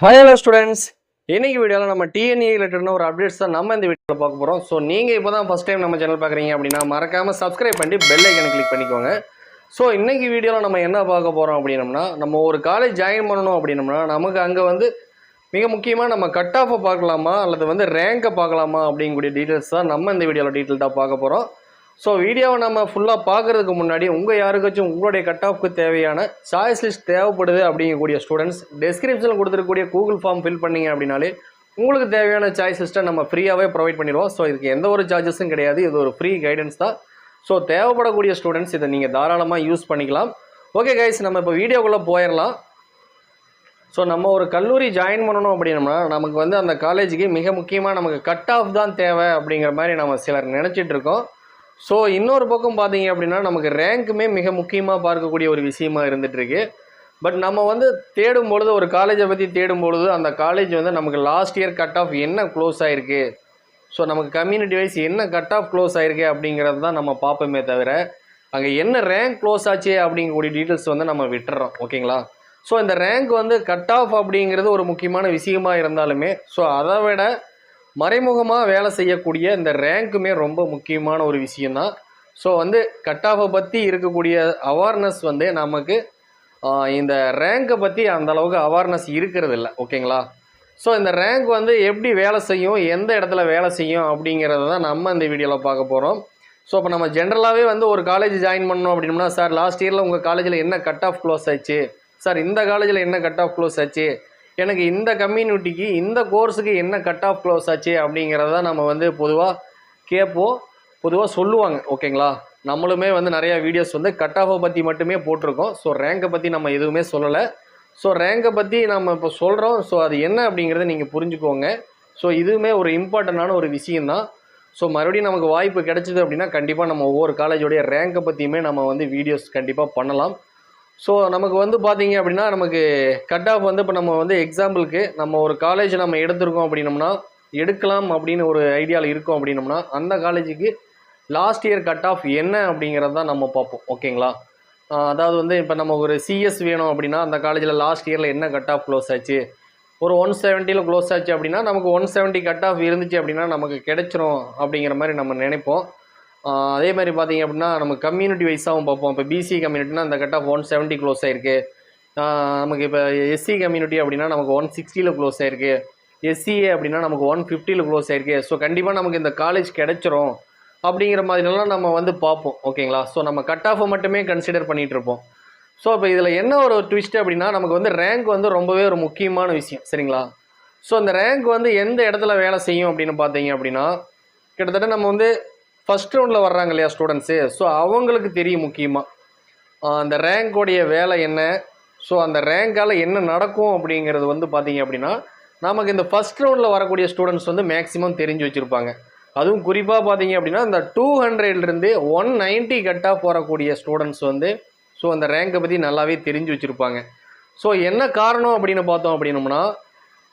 Hi hello students இன்னைக்கு வீடியோவில் நம்ம டிஎன்இ ரிலேட்டட்னா ஒரு அப்டேட்ஸ் தான் நம்ம இந்த வீடியோவில் பார்க்க போகிறோம் ஸோ நீங்கள் இப்போ தான் ஃபஸ்ட் டைம் நம்ம சேனல் பார்க்குறீங்க அப்படின்னா மறக்காமல் சப்ஸ்கிரைப் பண்ணி பெல் ஐக்கனை கிளிக் பண்ணிக்கோங்க. ஸோ இன்றைக்கி வீடியோவில் நம்ம என்ன பார்க்க போகிறோம் அப்படின்னம்னா நம்ம ஒரு காலேஜ் ஜாயின் பண்ணணும் அப்படின்னம்னா நமக்கு அங்கே வந்து மிக முக்கியமாக நம்ம கட் ஆஃபை பார்க்கலாமா அல்லது வந்து ரேங்கை பார்க்கலாமா அப்படிங்கக்கூடிய டீட்டெயில்ஸ் தான் நம்ம இந்த வீடியோவில் டீட்டெயில்டாக பார்க்க போகிறோம் ஸோ வீடியோவை நம்ம ஃபுல்லாக பார்க்குறதுக்கு முன்னாடி உங்கள் யாருக்காச்சும் உங்களுடைய கட் ஆஃப்க்கு தேவையான சாய்ஸ் லிஸ்ட் தேவைப்படுது அப்படிங்கக்கூடிய ஸ்டூடெண்ட்ஸ் டெஸ்கிரிப்ஷனில் கொடுத்துருக்கக்கூடிய கூகுள் ஃபார்ம் ஃபில் பண்ணீங்க அப்படின்னாலே உங்களுக்கு தேவையான சாய்ஸ் லிஸ்ட்டை நம்ம ஃப்ரீயாகவே ப்ரொவைட் பண்ணிடுவோம். ஸோ இதுக்கு எந்த ஒரு சார்ஜஸும் கிடையாது. இது ஒரு ஃப்ரீ கைடன்ஸ் தான். ஸோ தேவைப்படக்கூடிய ஸ்டூடெண்ட்ஸ் இதை நீங்கள் தாராளமாக யூஸ் பண்ணிக்கலாம். ஓகே கைஸ் நம்ம இப்போ வீடியோக்குள்ளே போயிடலாம். ஸோ நம்ம ஒரு கல்லூரி ஜாயின் பண்ணணும் அப்படின்னம்னா நமக்கு வந்து அந்த காலேஜுக்கு மிக முக்கியமாக நமக்கு கட் ஆஃப் தான் தேவை அப்படிங்கிற மாதிரி நம்ம சிலர் நினச்சிட்டு இருக்கோம். ஸோ இன்னொரு பக்கம் பார்த்தீங்க அப்படின்னா நமக்கு ரேங்க்குமே மிக முக்கியமாக பார்க்கக்கூடிய ஒரு விஷயமா இருந்துகிட்ருக்கு பட் நம்ம வந்து தேடும் பொழுது ஒரு காலேஜை பற்றி தேடும் பொழுது அந்த காலேஜ் வந்து நமக்கு லாஸ்ட் இயர் கட் ஆஃப் என்ன க்ளோஸ் ஆகிருக்கு ஸோ நமக்கு கம்யூனிட்டி வைஸ் என்ன கட் ஆஃப் க்ளோஸ் ஆகிருக்கு அப்படிங்கிறது தான் நம்ம பார்ப்போமே தவிர அங்கே என்ன ரேங்க் க்ளோஸ் ஆச்சு அப்படிங்கக்கூடிய டீட்டெயில்ஸ் வந்து நம்ம விட்டுறோம். ஓகேங்களா ஸோ இந்த ரேங்க் வந்து கட் ஆஃப் அப்படிங்கிறது ஒரு முக்கியமான விஷயமா இருந்தாலுமே ஸோ அதை விட மறைமுகமாக வேலை செய்யக்கூடிய இந்த ரேங்க்குமே ரொம்ப முக்கியமான ஒரு விஷயந்தான் ஸோ வந்து கட் ஆஃபை பற்றி இருக்கக்கூடிய அவேர்னஸ் வந்து நமக்கு இந்த ரேங்கை பற்றி அந்த அளவுக்கு அவேர்னஸ் இருக்கிறது இல்லை ஓகேங்களா? ஸோ இந்த ரேங்க் வந்து எப்படி வேலை செய்யும் எந்த இடத்துல வேலை செய்யும் அப்படிங்கிறத தான் நம்ம இந்த வீடியோவில் பார்க்க போகிறோம் ஸோ இப்போ நம்ம ஜென்ரலாகவே வந்து ஒரு காலேஜ் ஜாயின் பண்ணோம் அப்படின்னா சார் லாஸ்ட் இயரில் உங்கள் காலேஜில் என்ன கட் ஆஃப் க்ளோஸ் ஆச்சு? சார் இந்த காலேஜில் என்ன கட் ஆஃப் க்ளோஸ் ஆச்சு? எனக்கு இந்த கம்யூனிட்டிக்கு இந்த கோர்ஸுக்கு என்ன கட் ஆஃப் க்ளோஸ் ஆச்சு அப்படிங்கிறத நம்ம வந்து பொதுவாக கேட்போம். பொதுவாக சொல்லுவாங்க ஓகேங்களா? நம்மளுமே வந்து நிறையா வீடியோஸ் வந்து கட் ஆஃபை பற்றி மட்டுமே போட்டிருக்கோம். ஸோ ரேங்கை பற்றி நம்ம எதுவுமே சொல்லலை. ஸோ ரேங்கை பற்றி நம்ம இப்போ சொல்கிறோம் ஸோ அது என்ன அப்படிங்கிறத நீங்கள் புரிஞ்சுக்கோங்க. ஸோ இதுவுமே ஒரு இம்பார்ட்டண்ட்டான ஒரு விஷயந்தான் ஸோ மறுபடியும் நமக்கு வாய்ப்பு கிடைச்சிது அப்படின்னா கண்டிப்பாக நம்ம ஒவ்வொரு காலேஜோடைய ரேங்கை பற்றியுமே நம்ம வந்து வீடியோஸ் கண்டிப்பாக பண்ணலாம். ஸோ நமக்கு வந்து பார்த்தீங்க அப்படின்னா நமக்கு கட் ஆஃப் வந்து இப்போ நம்ம வந்து எக்ஸாம்பிளுக்கு நம்ம ஒரு காலேஜ் நம்ம எடுத்திருக்கோம் அப்படின்னம்னா எடுக்கலாம் அப்படின்னு ஒரு ஐடியாவில் இருக்கோம் அப்படின்னம்னா அந்த காலேஜுக்கு லாஸ்ட் இயர் கட் ஆஃப் என்ன அப்படிங்கிறது தான் நம்ம பார்ப்போம். ஓகேங்களா அதாவது வந்து இப்போ நம்ம ஒரு சிஎஸ் வேணும் அப்படின்னா அந்த காலேஜில் லாஸ்ட் இயரில் என்ன கட் ஆஃப் க்ளோஸ் ஆச்சு? ஒரு ஒன் செவன்ட்டியில் க்ளோஸ் ஆச்சு அப்படின்னா நமக்கு ஒன் செவன்ட்டி கட் ஆஃப் இருந்துச்சு அப்படின்னா நமக்கு கிடைச்சிரும் அப்படிங்கிற மாதிரி நம்ம நினைப்போம். அதே மாதிரி பார்த்தீங்க அப்படின்னா நம்ம கம்யூனிட்டி வைஸாகவும் பார்ப்போம். இப்போ பிசி கம்யூனிட்டினா அந்த cut off one seventy close ஆயிருக்கு. நமக்கு இப்போ எஸ்சி கம்யூனிட்டி அப்படின்னா நமக்கு ஒன் சிக்ஸ்டியில் க்ளோஸ் ஆயிருக்கு. எஸ்சிஏ அப்படின்னா நமக்கு ஒன் ஃபிஃப்டியில் க்ளோஸ் ஆயிருக்கு. ஸோ கண்டிப்பாக நமக்கு இந்த காலேஜ் கிடச்சிரும் அப்படிங்கிற மாதிரிலாம் நம்ம வந்து பார்ப்போம். ஓகேங்களா ஸோ நம்ம கட் ஆஃபை மட்டுமே கன்சிடர் பண்ணிகிட்ருப்போம் ஸோ இப்போ இதில் என்ன ஒரு ட்விஸ்ட் அப்படின்னா நமக்கு வந்து ரேங்க் வந்து ரொம்பவே ஒரு முக்கியமான விஷயம். சரிங்களா? ஸோ அந்த ரேங்க் வந்து எந்த இடத்துல வேலை செய்யும் அப்படின்னு பார்த்தீங்க அப்படின்னா கிட்டத்தட்ட நம்ம வந்து ஃபஸ்ட் ரவுண்டில் வர்றாங்க இல்லையா ஸ்டூடெண்ட்ஸு ஸோ அவங்களுக்கு தெரியும் முக்கியமாக அந்த ரேங்கோடைய வேலை என்ன? ஸோ அந்த ரேங்கால் என்ன நடக்கும் அப்படிங்கிறது வந்து பார்த்தீங்க அப்படின்னா நமக்கு இந்த ஃபஸ்ட் ரவுண்டில் வரக்கூடிய ஸ்டூடெண்ட்ஸ் வந்து மேக்ஸிமம் தெரிஞ்சு வச்சுருப்பாங்க. அதுவும் குறிப்பாக பார்த்தீங்க அப்படின்னா இந்த டூ ஹண்ட்ரட்லேருந்து ஒன் நைன்ட்டி கட்டாக போகக்கூடிய ஸ்டூடெண்ட்ஸ் வந்து ஸோ அந்த ரேங்கை பற்றி நல்லாவே தெரிஞ்சு வச்சுருப்பாங்க. ஸோ என்ன காரணம் அப்படின்னு பார்த்தோம் அப்படின்னோம்னா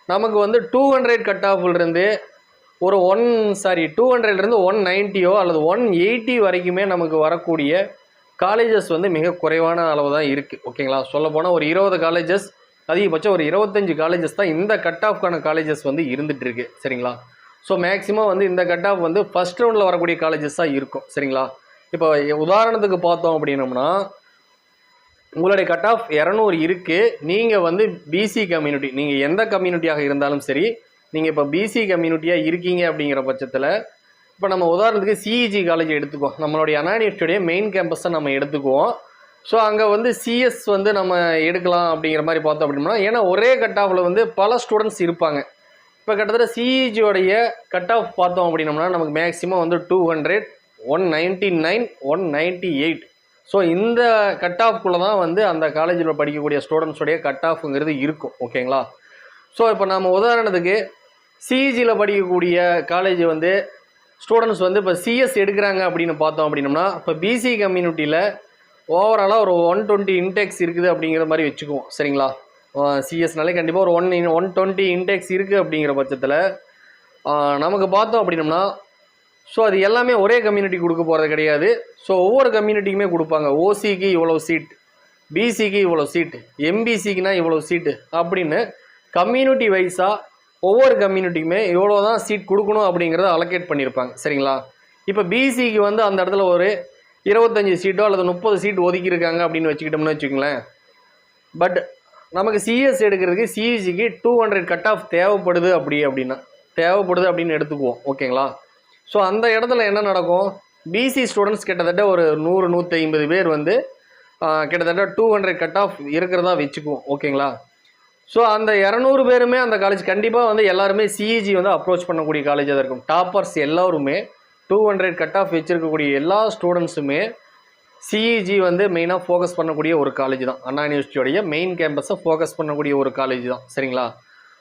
நமக்கு வந்து டூ ஹண்ட்ரட் கட் ஆஃப்லேருந்து ஒரு ஒன் சாரி டூ ஹண்ட்ரட்லேருந்து ஒன் நைன்ட்டியோ அல்லது ஒன் எயிட்டி வரைக்குமே நமக்கு வரக்கூடிய காலேஜஸ் வந்து மிக குறைவான அளவு தான் இருக்குது ஓகேங்களா சொல்லப்போனால் ஒரு இருபது காலேஜஸ் அதிகபட்சம் ஒரு இருபத்தஞ்சி காலேஜஸ் தான் இந்த கட் ஆஃப்கான காலேஜஸ் வந்து இருந்துகிட்ருக்கு சரிங்களா? ஸோ மேக்ஸிமம் வந்து இந்த கட் ஆஃப் வந்து ஃபஸ்ட் ரவுண்டில் வரக்கூடிய காலேஜஸ் தான் இருக்கும். சரிங்களா? இப்போ உதாரணத்துக்கு பார்த்தோம் அப்படின்னம்னா உங்களுடைய கட் ஆஃப் இரநூறு இருக்குது நீங்கள் வந்து பிசி கம்யூனிட்டி நீங்கள் எந்த கம்யூனிட்டியாக இருந்தாலும் சரி நீங்கள் இப்போ பிசி கம்யூனிட்டியாக இருக்கீங்க அப்படிங்கிற பட்சத்தில் இப்போ நம்ம உதாரணத்துக்கு சிஇஜி காலேஜ் எடுத்துக்குவோம். நம்மளுடைய அனானிஸ்டுடைய மெயின் கேம்பஸை நம்ம எடுத்துக்குவோம். ஸோ அங்கே வந்து சிஎஸ் வந்து நம்ம எடுக்கலாம் அப்படிங்கிற மாதிரி பார்த்தோம் அப்படின்னா ஏன்னா ஒரே கட் ஆஃபில் வந்து பல ஸ்டூடெண்ட்ஸ் இருப்பாங்க. இப்போ கிட்டத்தட்ட சிஇஜியோடைய கட் ஆஃப் பார்த்தோம் அப்படின்னம்னா நமக்கு மேக்ஸிமம் வந்து two hundred one ninety nine one ninety eight so இந்த கட் ஆஃப்குள்ளே தான் வந்து அந்த காலேஜில் படிக்கக்கூடிய ஸ்டூடெண்ட்ஸோடைய கட் ஆஃப்ங்கிறது இருக்கும். ஓகேங்களா ஸோ இப்போ நம்ம உதாரணத்துக்கு சிஇஜியில் படிக்கக்கூடிய காலேஜ் வந்து ஸ்டூடெண்ட்ஸ் வந்து இப்போ சிஎஸ் எடுக்கிறாங்க அப்படின்னு பார்த்தோம் அப்படின்னம்னா இப்போ பிசி கம்யூனிட்டியில் ஓவராலாக ஒரு ஒன் டுவெண்ட்டி இன்டெக்ஸ் இருக்குது அப்படிங்கிற மாதிரி வச்சுக்குவோம். சரிங்களா? சிஎஸ்னாலே கண்டிப்பாக ஒரு ஒன் ஒன் டுவெண்ட்டி இன்டெக்ஸ் இருக்குது அப்படிங்கிற பட்சத்தில் நமக்கு பார்த்தோம் அப்படின்னம்னா ஸோ அது எல்லாமே ஒரே கம்யூனிட்டி கொடுக்க போகிறது கிடையாது. ஸோ ஒவ்வொரு கம்யூனிட்டிக்குமே கொடுப்பாங்க. ஓசிக்கு இவ்வளோ சீட் பிசிக்கு இவ்வளோ சீட்டு எம்பிசிக்குனா இவ்வளோ சீட்டு அப்படின்னு கம்யூனிட்டி வைஸாக ஒவ்வொரு கம்யூனிட்டிக்குமே இவ்வளோ தான் சீட் கொடுக்கணும் அப்படிங்கிறத அலோகேட் பண்ணியிருப்பாங்க. சரிங்களா? இப்போ பிசிக்கு வந்து அந்த இடத்துல ஒரு இருபத்தஞ்சி சீட்டோ அல்லது முப்பது சீட் ஒதுக்கியிருக்காங்க அப்படின்னு வச்சுக்கிட்டோம்னு வச்சுக்கோங்களேன். பட் நமக்கு சிஎஸ் எடுக்கிறதுக்கு சிஇசிக்கு டூ ஹண்ட்ரட் கட் ஆஃப் தேவைப்படுது அப்படி அப்படின்னா. தேவைப்படுது அப்படின்னு எடுத்துக்குவோம். ஓகேங்களா? ஸோ அந்த இடத்துல என்ன நடக்கும்? பிசி ஸ்டூடெண்ட்ஸ் கிட்டத்தட்ட ஒரு நூறு நூற்றி ஐம்பது பேர் வந்து கிட்டத்தட்ட டூ ஹண்ட்ரட் கட் ஆஃப் இருக்கிறதா வச்சுக்குவோம். ஓகேங்களா? ஸோ அந்த இரநூறு பேருமே அந்த காலேஜ் கண்டிப்பாக வந்து எல்லாருமே சிஇஜி வந்து அப்ரோச் பண்ணக்கூடிய காலேஜாக தான் இருக்கும். டாப்பர்ஸ் எல்லாருமே டூ ஹண்ட்ரட் கட் ஆஃப் வச்சுருக்கக்கூடிய எல்லா ஸ்டூடெண்ட்ஸுமே சிஇஜி வந்து மெயினாக ஃபோக்கஸ் பண்ணக்கூடிய ஒரு காலேஜ் தான். அண்ணா யூனிவர்சிட்டியோடைய மெயின் கேம்பஸை ஃபோக்கஸ் பண்ணக்கூடிய ஒரு காலேஜ் தான். சரிங்களா?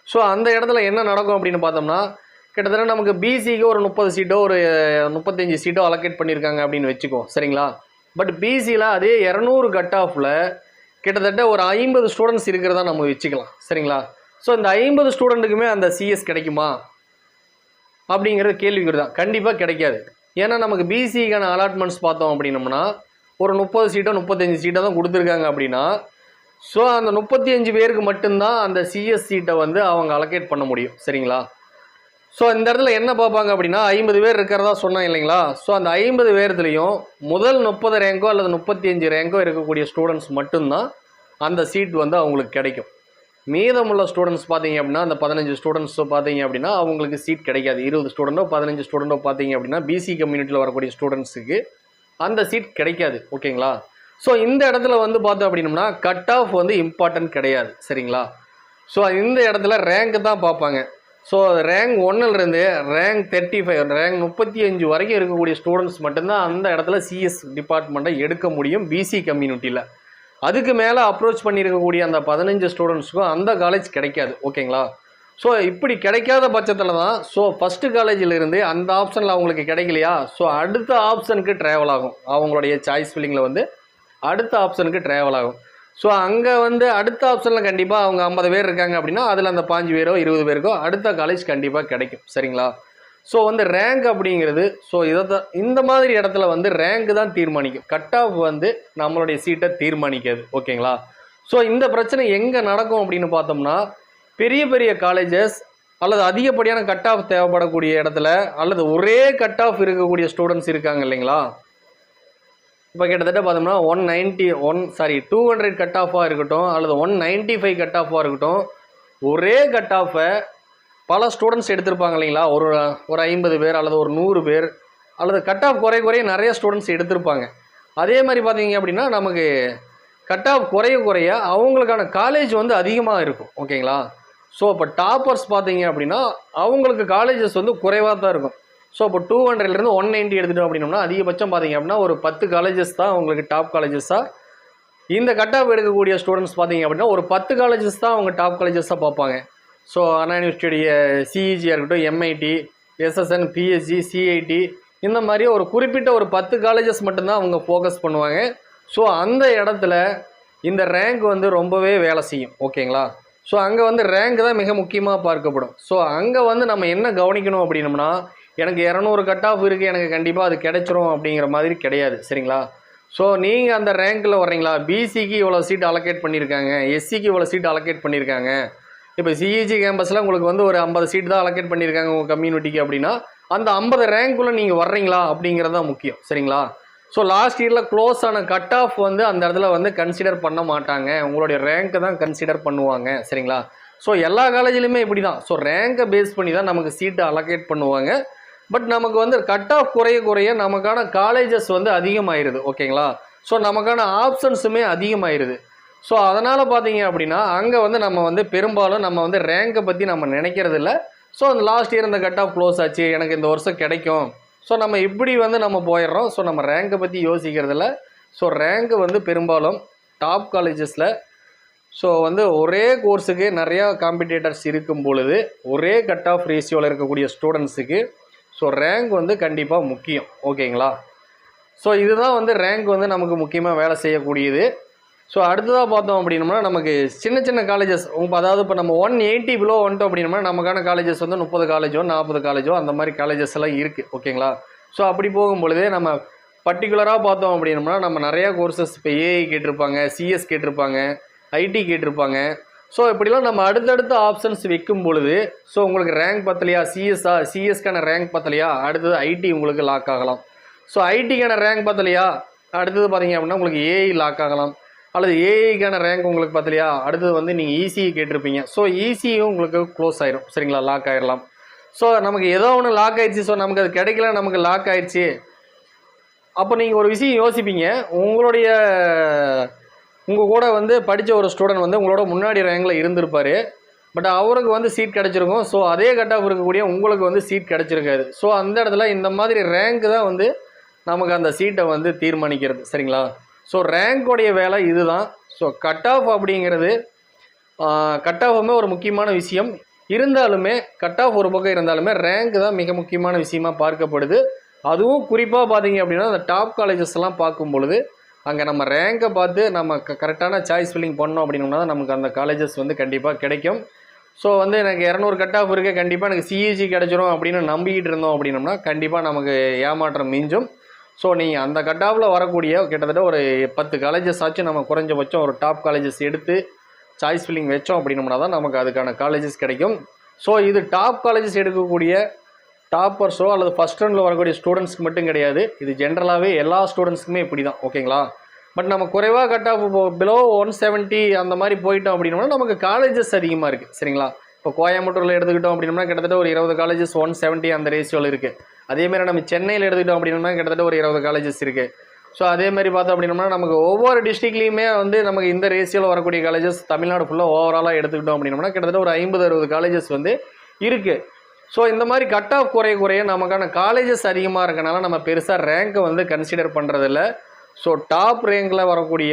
ஸோ அந்த இடத்துல என்ன நடக்கும் அப்படின்னு பார்த்தோம்னா கிட்டத்தட்ட நமக்கு பிசிக்கு ஒரு முப்பது சீட்டோ ஒரு முப்பத்தஞ்சு சீட்டோ அலோகேட் பண்ணியிருக்காங்க அப்படின்னு வச்சுக்கோ சரிங்களா? பட் பிசியில் அதே இரநூறு கட் ஆஃபில் கிட்டத்தட்ட ஒரு ஐம்பது ஸ்டூடெண்ட்ஸ் இருக்கிறதா நம்ம வச்சுக்கலாம். சரிங்களா? ஸோ இந்த ஐம்பது ஸ்டூடெண்ட்டுக்குமே அந்த சிஎஸ் கிடைக்குமா? அப்படிங்கிறது கேள்விக்குறி தான். கண்டிப்பாக கிடைக்காது. ஏன்னா நமக்கு பிசிக்கான அலாட்மெண்ட்ஸ் பார்த்தோம் அப்படின்னம்னா ஒரு முப்பது சீட்டோ முப்பத்தஞ்சு சீட்டோ தான் கொடுத்துருக்காங்க அப்படின்னா ஸோ அந்த முப்பத்தி அஞ்சு பேருக்கு மட்டும்தான் அந்த சிஎஸ் சீட்டை வந்து அவங்க அலோகேட் பண்ண முடியும். சரிங்களா? ஸோ இந்த இடத்துல என்ன பார்ப்பாங்க அப்படின்னா ஐம்பது பேர் இருக்கிறதா சொன்னேன் இல்லைங்களா? ஸோ அந்த ஐம்பது பேர்த்துலேயும் முதல் முப்பது ரேங்கோ அல்லது முப்பத்தி அஞ்சு ரேங்கோ இருக்கக்கூடிய ஸ்டூடெண்ட்ஸ் மட்டும்தான் அந்த சீட் வந்து அவங்களுக்கு கிடைக்கும். மீதமுள்ள ஸ்டூடெண்ட்ஸ் பார்த்தீங்க அப்படின்னா அந்த பதினஞ்சு ஸ்டூடெண்ட்ஸ் பார்த்தீங்க அப்படின்னா அவங்களுக்கு சீட் கிடைக்காது. இருபது ஸ்டூடெண்ட்டோ பதினஞ்சு ஸ்டூடெண்ட்டோ பார்த்தீங்க அப்படின்னா பிசி கம்யூனிட்டியில் வரக்கூடிய ஸ்டூடெண்ட்ஸுக்கு அந்த சீட் கிடைக்காது. ஓகேங்களா? ஸோ இந்த இடத்துல வந்து பார்த்தோம் அப்படின்னம்னா கட் ஆஃப் வந்து இம்பார்ட்டன்ட் கிடையாது. சரிங்களா? ஸோ இந்த இடத்துல ரேங்க் தான் பார்ப்பாங்க. ஸோ ரேங்க் ஒன்னுலேருந்து ரேங்க் தேர்ட்டி ஃபைவ் ரேங்க் முப்பத்தி அஞ்சு வரைக்கும் இருக்கக்கூடிய ஸ்டூடெண்ட்ஸ் மட்டும்தான் அந்த இடத்துல சிஎஸ் டிபார்ட்மெண்ட்டை எடுக்க முடியும் பிசி கம்யூனிட்டியில் அதுக்கு மேலே அப்ரோச் பண்ணியிருக்கக்கூடிய அந்த பதினஞ்சு ஸ்டூடெண்ட்ஸுக்கும் அந்த காலேஜ் கிடைக்காது ஓகேங்களா? ஸோ இப்படி கிடைக்காத பட்சத்தில் தான் ஸோ ஃபஸ்ட்டு காலேஜில் இருந்து அந்த ஆப்ஷனில் அவங்களுக்கு கிடைக்கலையா? ஸோ அடுத்த ஆப்ஷனுக்கு ட்ராவல் ஆகும். அவங்களுடைய சாய்ஸ் ஃபில்லிங்கில் வந்து அடுத்த ஆப்ஷனுக்கு ட்ராவல் ஆகும். ஸோ அங்கே வந்து அடுத்த ஆப்ஷனில் கண்டிப்பாக அவங்க ஐம்பது பேர் இருக்காங்க அப்படின்னா அதில் அந்த பாஞ்சு பேரோ இருபது பேருக்கோ அடுத்த காலேஜ் கண்டிப்பாக கிடைக்கும். சரிங்களா? ஸோ வந்து ரேங்க் அப்படிங்கிறது ஸோ இதை தான் இந்த மாதிரி இடத்துல வந்து ரேங்க் தான் தீர்மானிக்கும். கட் ஆஃப் வந்து நம்மளுடைய சீட்டை தீர்மானிக்காது. ஓகேங்களா? ஸோ இந்த பிரச்சனை எங்கே நடக்கும் அப்படின்னு பார்த்தோம்னா பெரிய பெரிய காலேஜஸ் அல்லது அதிகப்படியான கட் ஆஃப் தேவைப்படக்கூடிய இடத்துல அல்லது ஒரே கட் ஆஃப் இருக்கக்கூடிய ஸ்டூடெண்ட்ஸ் இருக்காங்க இல்லைங்களா? இப்போ கிட்டத்தட்ட பார்த்தோம்னா one ninety one sorry two hundred cut ஆஃபாக இருக்கட்டும் அல்லது ஒன் நைன்ட்டி ஃபைவ் கட் ஆஃபாக இருக்கட்டும் ஒரே கட் ஆஃபை பல ஸ்டூடெண்ட்ஸ் எடுத்திருப்பாங்க இல்லைங்களா? ஒரு ஒரு ஐம்பது பேர் அல்லது ஒரு நூறு பேர் அல்லது கட் ஆஃப் குறைய குறைய நிறைய ஸ்டூடெண்ட்ஸ் எடுத்திருப்பாங்க. அதே மாதிரி பார்த்தீங்க அப்படின்னா நமக்கு கட் ஆஃப் குறைய குறைய அவங்களுக்கான காலேஜ் வந்து அதிகமாக இருக்கும் ஓகேங்களா ஸோ இப்போ டாப்பர்ஸ் பார்த்தீங்க அப்படின்னா அவங்களுக்கு காலேஜஸ் வந்து குறைவாக தான் இருக்கும். ஸோ இப்போ டூ ஹண்ட்ரட்லேருந்து ஒன் நைன்ட்டி எடுத்துட்டோம் அப்படின்னோம்னா அதிகபட்சம் பார்த்தீங்க அப்படின்னா ஒரு பத்து காலேஜஸ் தான் உங்களுக்கு டாப் காலேஜஸாக இந்த கட் ஆஃப் எடுக்கக்கூடிய ஸ்டூடெண்ட்ஸ் பார்த்திங்க அப்படின்னா ஒரு பத்து காலேஜஸ் தான் அவங்க டாப் காலேஜஸாக பார்ப்பாங்க. ஸோ அண்ணா யூனிவர்சிட்டியுடைய சிஇஜியாக இருக்கட்டும் எம்ஐடி எஸ்எஸ்என் பிஎஸ்சி சிஐடி இந்த மாதிரி ஒரு குறிப்பிட்ட ஒரு பத்து காலேஜஸ் மட்டும்தான் அவங்க ஃபோக்கஸ் பண்ணுவாங்க. ஸோ அந்த இடத்துல இந்த ரேங்க் வந்து ரொம்பவே வேலை செய்யும். ஓகேங்களா ஸோ அங்கே வந்து ரேங்க் தான் மிக முக்கியமாக பார்க்கப்படும். ஸோ அங்கே வந்து நம்ம என்ன கவனிக்கணும் அப்படின்னம்னா எனக்கு இரநூறு கட் ஆஃப் இருக்குது எனக்கு கண்டிப்பாக அது கிடைச்சிரும் அப்படிங்கிற மாதிரி கிடையாது சரிங்களா? ஸோ நீங்கள் அந்த ரேங்க்கில் வர்றீங்களா? பிசிக்கு இவ்வளோ சீட் அலோகேட் பண்ணியிருக்காங்க எஸ்சிக்கு இவ்வளோ சீட் அலோகேட் பண்ணியிருக்காங்க இப்போ சிஇஜி கேம்பஸில் உங்களுக்கு வந்து ஒரு ஐம்பது சீட் தான் அலோகேட் பண்ணியிருக்காங்க உங்கள் கம்யூனிட்டிக்கு அப்படின்னா அந்த ஐம்பது ரேங்க்குள்ளே நீங்கள் வர்றீங்களா அப்படிங்கிறது தான் முக்கியம் சரிங்களா? ஸோ லாஸ்ட் இயரில் க்ளோஸ் ஆன கட் ஆஃப் வந்து அந்த இடத்துல வந்து கன்சிடர் பண்ண மாட்டாங்க. உங்களுடைய ரேங்க்கை தான் கன்சிடர் பண்ணுவாங்க சரிங்களா? ஸோ எல்லா காலேஜ்லையுமே இப்படி தான் ஸோ ரேங்கை பேஸ் பண்ணி தான் நமக்கு சீட்டை அலோகேட் பண்ணுவாங்க. பட் நமக்கு வந்து கட் ஆஃப் குறைய குறைய நமக்கான காலேஜஸ் வந்து அதிகமாயிருது ஓகேங்களா ஸோ நமக்கான ஆப்ஷன்ஸுமே அதிகமாயிருது. ஸோ அதனால் பார்த்தீங்க அப்படின்னா அங்கே வந்து நம்ம வந்து பெரும்பாலும் நம்ம வந்து ரேங்கை பற்றி நம்ம நினைக்கிறதில்ல. ஸோ அந்த லாஸ்ட் இயர் இந்த கட் ஆஃப் க்ளோஸ் ஆச்சு எனக்கு இந்த வருஷம் கிடைக்கும். ஸோ நம்ம இப்படி வந்து நம்ம போயிடுறோம். ஸோ நம்ம ரேங்கை பற்றி யோசிக்கிறது இல்லை ஸோ ரேங்க் வந்து பெரும்பாலும் டாப் காலேஜஸில் ஸோ வந்து ஒரே கோர்ஸுக்கு நிறையா காம்படிட்டர்ஸ் இருக்கும் பொழுது ஒரே கட் ஆஃப் ரேஷியோவில் இருக்கக்கூடிய ஸ்டூடெண்ட்ஸுக்கு ஸோ ரேங்க் வந்து கண்டிப்பாக முக்கியம். ஓகேங்களா? ஸோ இதுதான் வந்து ரேங்க் வந்து நமக்கு முக்கியமாக வேலை செய்யக்கூடியது. ஸோ அடுத்ததாக பார்த்தோம் அப்படின்னம்னா நமக்கு சின்ன சின்ன காலேஜஸ் அதாவது இப்போ நம்ம ஒன் எயிட்டி பிலோ வந்துட்டோம் அப்படின்னம்னா நமக்கான காலேஜஸ் வந்து முப்பது காலேஜோ நாற்பது காலேஜோ அந்த மாதிரி காலேஜஸ் எல்லாம் இருக்குது ஓகேங்களா? ஸோ அப்படி போகும்பொழுதே நம்ம பர்டிகுலராக பார்த்தோம் அப்படின்னம்னா நம்ம நிறையா கோர்சஸ் இப்போ ஏஐ கேட்டிருப்பாங்க சிஎஸ் கேட்டிருப்பாங்க ஐடி கேட்டிருப்பாங்க. ஸோ இப்படிலாம் நம்ம அடுத்தடுத்த ஆப்ஷன்ஸ் வைக்கும் பொழுது ஸோ உங்களுக்கு ரேங்க் பத்தலையா? சிஎஸ்ஆ சிஎஸ்க்கான ரேங்க் பத்தலையா? அடுத்தது ஐடி உங்களுக்கு லாக் ஆகலாம். ஸோ ஐடிக்கான ரேங்க் பத்தலையா? அடுத்தது பார்த்தீங்க அப்படின்னா உங்களுக்கு ஏஐ லாக் ஆகலாம். அல்லது ஏஐக்கான ரேங்க் உங்களுக்கு பத்தலையா? அடுத்தது வந்து நீங்கள் ஈஸியை கேட்டிருப்பீங்க. ஸோ ஈஸியும் உங்களுக்கு க்ளோஸ் ஆயிரும். சரிங்களா? லாக் ஆயிடலாம் ஸோ நமக்கு ஏதோ ஒன்று லாக் ஆயிடுச்சு. ஸோ நமக்கு அது கிடைக்கல நமக்கு லாக் ஆயிடுச்சு. அப்போ நீங்கள் ஒரு விஷயம் யோசிப்பீங்க. உங்களுடைய உங்கள் கூட வந்து படித்த ஒரு ஸ்டூடெண்ட் வந்து உங்களோட முன்னாடி ரேங்கில் இருந்திருப்பார். பட் அவருக்கு வந்து சீட் கிடச்சிருக்கும். ஸோ அதே கட் ஆஃப் இருக்கக்கூடிய உங்களுக்கு வந்து சீட் கிடச்சிருக்காது. ஸோ அந்த இடத்துல இந்த மாதிரி ரேங்க் தான் வந்து நமக்கு அந்த சீட்டை வந்து தீர்மானிக்கிறது. சரிங்களா? ஸோ ரேங்க்கோடைய வேலை இதுதான். ஸோ கட் ஆஃப் அப்படிங்கிறது கட் ஆஃபுமே ஒரு முக்கியமான விஷயம். இருந்தாலுமே கட் ஆஃப் ஒரு பக்கம் இருந்தாலுமே ரேங்க் தான் மிக முக்கியமான விஷயமா பார்க்கப்படுது. அதுவும் குறிப்பாக பார்த்தீங்க அப்படின்னா அந்த டாப் காலேஜஸ்லாம் பார்க்கும் பொழுது அங்கே நம்ம ரேங்கை பார்த்து நம்ம கரெக்டான சாய்ஸ் ஃபில்லிங் பண்ணோம் அப்படின்னோம்னா நமக்கு அந்த காலேஜஸ் வந்து கண்டிப்பாக கிடைக்கும். ஸோ வந்து எனக்கு இரநூறு கட் ஆஃப் இருக்கு. கண்டிப்பாக எனக்கு சிஇஜி கிடைச்சிரும் அப்படின்னு நம்பிக்கிட்டு இருந்தோம் அப்படின்னோம்னா கண்டிப்பாக நமக்கு ஏமாற்றம் மிஞ்சும். ஸோ நீங்கள் அந்த கட் ஆஃபில் வரக்கூடிய கிட்டத்தட்ட ஒரு பத்து காலேஜஸ் ஆச்சு. நம்ம குறைஞ்சபட்சம் ஒரு டாப் காலேஜஸ் எடுத்து சாய்ஸ் ஃபில்லிங் வச்சோம் அப்படின்னோம்னா தான் நமக்கு அதுக்கான காலேஜஸ் கிடைக்கும். ஸோ இது டாப் காலேஜஸ் எடுக்கக்கூடிய டாப்பர்ஸோ அல்லது ஃபஸ்ட் ரவுண்டில் வரக்கூடிய ஸ்டூடெண்ட்ஸ்க்கு மட்டும் கிடையாது. இது ஜென்ரலாகவே எல்லா ஸ்டூடெண்ட்ஸ்க்குமே இப்படி தான் ஓகேங்களா பட் நம்ம குறைவாக cut off below one seventy அந்த மாதிரி போயிட்டோம் அப்படின்னோம்னா நமக்கு காலேஜஸ் அதிகமாக இருக்குது சரிங்களா? இப்போ கோயம்புத்தூரில் எடுத்துக்கிட்டோம் அப்படின்னா கிட்டத்தட்ட ஒரு இருபது காலேஜஸ் ஒன் செவன்ட்டி அந்த ரேஷியோவில் இருக்குது அதேமாதிரி நம்ம சென்னையில் எடுத்துக்கிட்டோம் அப்படின்னோம்னா கிட்டத்தட்ட ஒரு இருபது காலேஜஸ் இருக்குது ஸோ அதேமாதிரி பார்த்தோம் அப்படின்னோம்னா நமக்கு ஒவ்வொரு டிஸ்ட்ரிக்ட்லேயுமே வந்து நமக்கு இந்த ரேஷியோவில் வரக்கூடிய காலேஜஸ் தமிழ்நாடு ஃபுல்லாக ஓவராலாக எடுத்துக்கிட்டோம் அப்படின்னோம்னா கிட்டத்தட்ட ஒரு ஐம்பது அறுபது காலேஜஸ் வந்து இருக்குது ஸோ இந்த மாதிரி கட் ஆஃப் குறைய குறைய நமக்கான காலேஜஸ் அதிகமாக இருக்கனால நம்ம பெருசாக ரேங்க்கை வந்து கன்சிடர் பண்ணுறதில்ல ஸோ டாப் ரேங்கில் வரக்கூடிய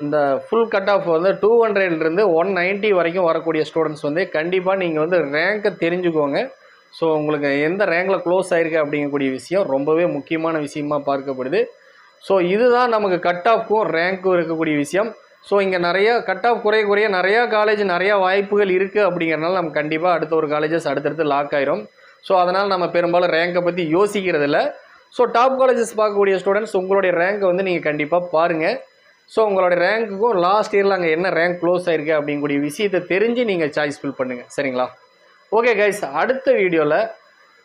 இந்த ஃபுல் கட் ஆஃப் வந்து டூ ஹண்ட்ரட்லேருந்து ஒன் நைன்ட்டி வரைக்கும் வரக்கூடிய ஸ்டூடெண்ட்ஸ் வந்து கண்டிப்பாக நீங்கள் வந்து ரேங்க்கை தெரிஞ்சுக்கோங்க. ஸோ உங்களுக்கு எந்த ரேங்கில் க்ளோஸ் ஆகிருக்கு அப்படிங்கக்கூடிய விஷயம் ரொம்பவே முக்கியமான விஷயமா பார்க்கப்படுது. ஸோ இதுதான் நமக்கு கட் ஆஃப்க்கும் ரேங்க்கும் இருக்கக்கூடிய விஷயம். ஸோ இங்கே நிறையா கட் ஆஃப் குறைய குறைய நிறையா காலேஜ் நிறையா வாய்ப்புகள் இருக்குது அப்படிங்கிறனால நம்ம கண்டிப்பாக அடுத்த ஒரு காலேஜஸ் அடுத்தடுத்து லாக் ஆயிரும். ஸோ அதனால் நம்ம பெரும்பாலும் ரேங்கை பற்றி யோசிக்கிறது இல்லை ஸோ டாப் காலேஜஸ் பார்க்கக்கூடிய ஸ்டூடெண்ட்ஸ் உங்களுடைய ரேங்கை வந்து நீங்கள் கண்டிப்பாக பாருங்கள் ஸோ உங்களுடைய ரேங்க்குக்கும் லாஸ்ட் இயரில் அங்கே என்ன ரேங்க் க்ளோஸ் ஆயிருக்கு அப்படிங்கக்கூடிய விஷயத்தை தெரிஞ்சு நீங்கள் சாய்ஸ் ஃபில் பண்ணுங்கள் சரிங்களா? ஓகே கைஸ் அடுத்த வீடியோவில்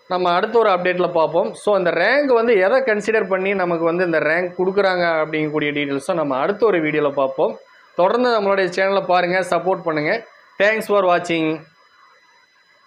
நம்ம அடுத்த ஒரு அப்டேட்டில் பார்ப்போம். ஸோ அந்த ரேங்க் வந்து எதை கன்சிடர் பண்ணி நமக்கு வந்து இந்த ரேங்க் கொடுக்குறாங்க அப்படிங்கக்கூடிய டீட்டெயில்ஸும் நம்ம அடுத்த ஒரு வீடியோவில் பார்ப்போம். தொடர்ந்து நம்மளுடைய சேனலை பாருங்கள் சப்போர்ட் பண்ணுங்கள் தேங்க்ஸ் ஃபார் வாட்சிங்